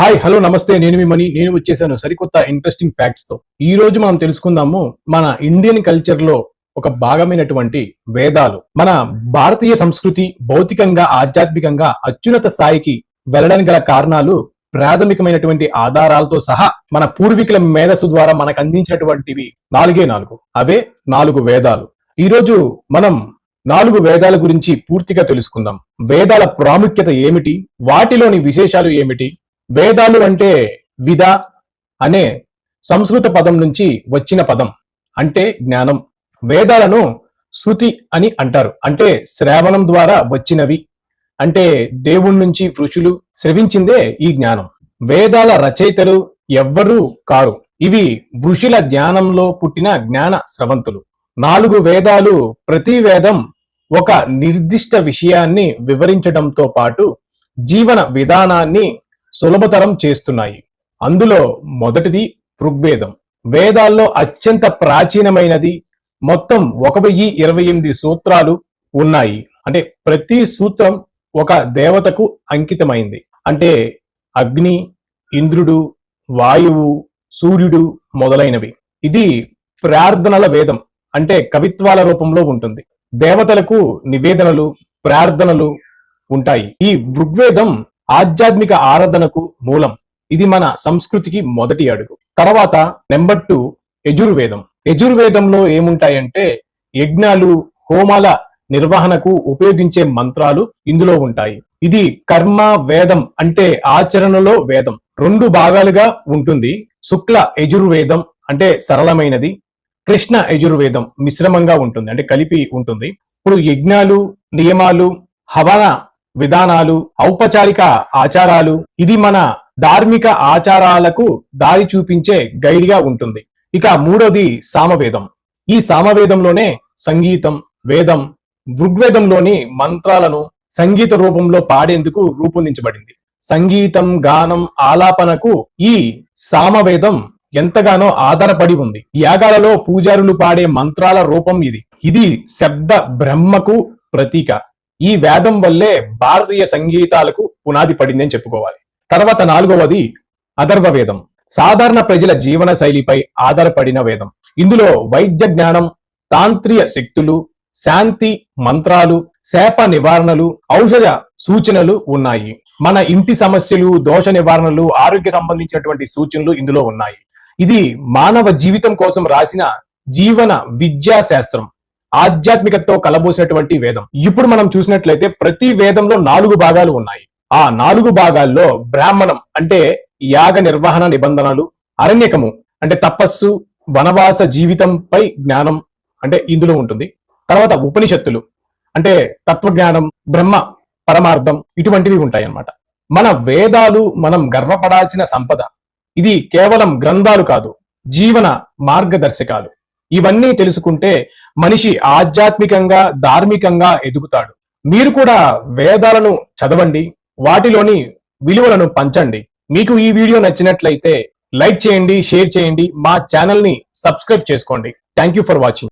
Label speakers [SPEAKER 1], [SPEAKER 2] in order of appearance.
[SPEAKER 1] Hi hello నమస్తే. నేను మీ నేను వచ్చేసాను సరికొత్త ఇంట్రెస్టింగ్ ఫ్యాక్ట్స్తో. ఈ రోజు మనం తెలుసుకుందాము మన ఇండియన్ కల్చర్లో ఒక భాగమైనటువంటి వేదాలు. మన భారతీయ సంస్కృతి భౌతికంగా ఆధ్యాత్మికంగా అత్యున్నత స్థాయికి వెళ్ళడానికి గల కారణాలు ప్రాథమికమైనటువంటి ఆధారాలతో సహా మన పూర్వీకుల మేధస్సు ద్వారా మనకు అందించినటువంటివి నాలుగే నాలుగు. అవే నాలుగు వేదాలు. ఈ రోజు మనం నాలుగు వేదాల గురించి పూర్తిగా తెలుసుకుందాం. వేదాల ప్రాముఖ్యత ఏమిటి? వాటిలోని విశేషాలు ఏమిటి? వేదాలు అంటే విద అనే సంస్కృత పదం నుంచి వచ్చిన పదం అంటే జ్ఞానం. వేదాలను శృతి అని అంటారు అంటే శ్రావణం ద్వారా వచ్చినవి అంటే దేవుడి నుంచి ఋషులు శ్రవించిందే ఈ జ్ఞానం. వేదాల రచయితలు ఎవ్వరూ కారు ఇవి ఋషుల జ్ఞానంలో పుట్టిన జ్ఞాన స్రవంతులు. నాలుగు వేదాలు ప్రతి వేదం ఒక నిర్దిష్ట విషయాన్ని వివరించడంతో పాటు జీవన విధానాన్ని సులభతరం చేస్తున్నాయి. అందులో మొదటిది ఋగ్వేదం. వేదాల్లో అత్యంత ప్రాచీనమైనది మొత్తం ఒక వెయ్యి ఇరవై ఎనిమిది సూత్రాలు ఉన్నాయి. అంటే ప్రతి సూత్రం ఒక దేవతకు అంకితమైంది. అంటే అగ్ని ఇంద్రుడు వాయువు సూర్యుడు మొదలైనవి. ఇది ప్రార్థనల వేదం. అంటే కవిత్వాల రూపంలో ఉంటుంది. దేవతలకు నివేదనలు ప్రార్థనలు ఉంటాయి. ఈ ఋగ్వేదం ఆధ్యాత్మిక ఆరాధనకు మూలం. ఇది మన సంస్కృతికి మొదటి అడుగు. తర్వాత నెంబర్ టూ యజుర్వేదం. యజుర్వేదంలో ఏముంటాయంటే యజ్ఞాలు హోమాల నిర్వహణకు ఉపయోగించే మంత్రాలు ఇందులో ఉంటాయి. ఇది కర్మ వేదం అంటే ఆచరణలో వేదం. రెండు భాగాలుగా ఉంటుంది. శుక్ల యజుర్వేదం అంటే సరళమైనది. కృష్ణ యజుర్వేదం మిశ్రమంగా ఉంటుంది. అంటే కలిపి ఉంటుంది. ఇప్పుడు యజ్ఞాలు నియమాలు హవన విధానాలు ఔపచారిక ఆచారాలు ఇది మన ధార్మిక ఆచారాలకు దారి చూపించే గైడ్గా ఉంటుంది. ఇక మూడోది సామవేదం. ఈ సామవేదంలోనే సంగీతం వేదం ఋగ్వేదంలోని మంత్రాలను సంగీత రూపంలో పాడేందుకు రూపొందించబడింది. సంగీతం గానం ఆలాపనకు ఈ సామవేదం ఎంతగానో ఆధారపడి ఉంది. యాగాలలో పూజారులు పాడే మంత్రాల రూపం ఇది. ఇది శబ్ద బ్రహ్మకు ప్రతీక. ఈ వేదం వల్లే భారతీయ సంగీతాలకు పునాది పడింది అని చెప్పుకోవాలి. తర్వాత నాలుగవది అధర్వ వేదం. సాధారణ ప్రజల జీవన శైలిపై ఆధారపడిన వేదం. ఇందులో వైద్య జ్ఞానం తాంత్రిక శక్తులు శాంతి మంత్రాలు శాప నివారణలు ఔషధ సూచనలు ఉన్నాయి. మన ఇంటి సమస్యలు దోష నివారణలు ఆరోగ్య సంబంధించినటువంటి సూచనలు ఇందులో ఉన్నాయి. ఇది మానవ జీవితం కోసం రాసిన జీవన విద్యా శాస్త్రం ఆధ్యాత్మికతతో కలబోసినటువంటి వేదం. ఇప్పుడు మనం చూసినట్లయితే ప్రతి వేదంలో నాలుగు భాగాలు ఉన్నాయి. ఆ నాలుగు భాగాల్లో బ్రాహ్మణం అంటే యాగ నిర్వహణ నిబంధనలు అరణ్యకము అంటే తపస్సు వనవాస జీవితంపై జ్ఞానం అంటే ఇందులో ఉంటుంది. తర్వాత ఉపనిషత్తులు అంటే తత్వజ్ఞానం బ్రహ్మ పరమార్థం ఇటువంటివి ఉంటాయి అన్నమాట మన వేదాలు మనం గర్వపడాల్సిన సంపద. ఇది కేవలం గ్రంథాలు కాదు జీవన మార్గదర్శకాలు. ఇవన్నీ తెలుసుకుంటే మనిషి ఆధ్యాత్మికంగా ధార్మికంగా ఎదుగుతాడు. మీరు కూడా వేదాలను చదవండి వాటిలోని విలువలను పంచండి. మీకు ఈ వీడియో నచ్చినట్లయితే లైక్ చేయండి షేర్ చేయండి మా ఛానల్ని సబ్స్క్రైబ్ చేసుకోండి. Thank you for watching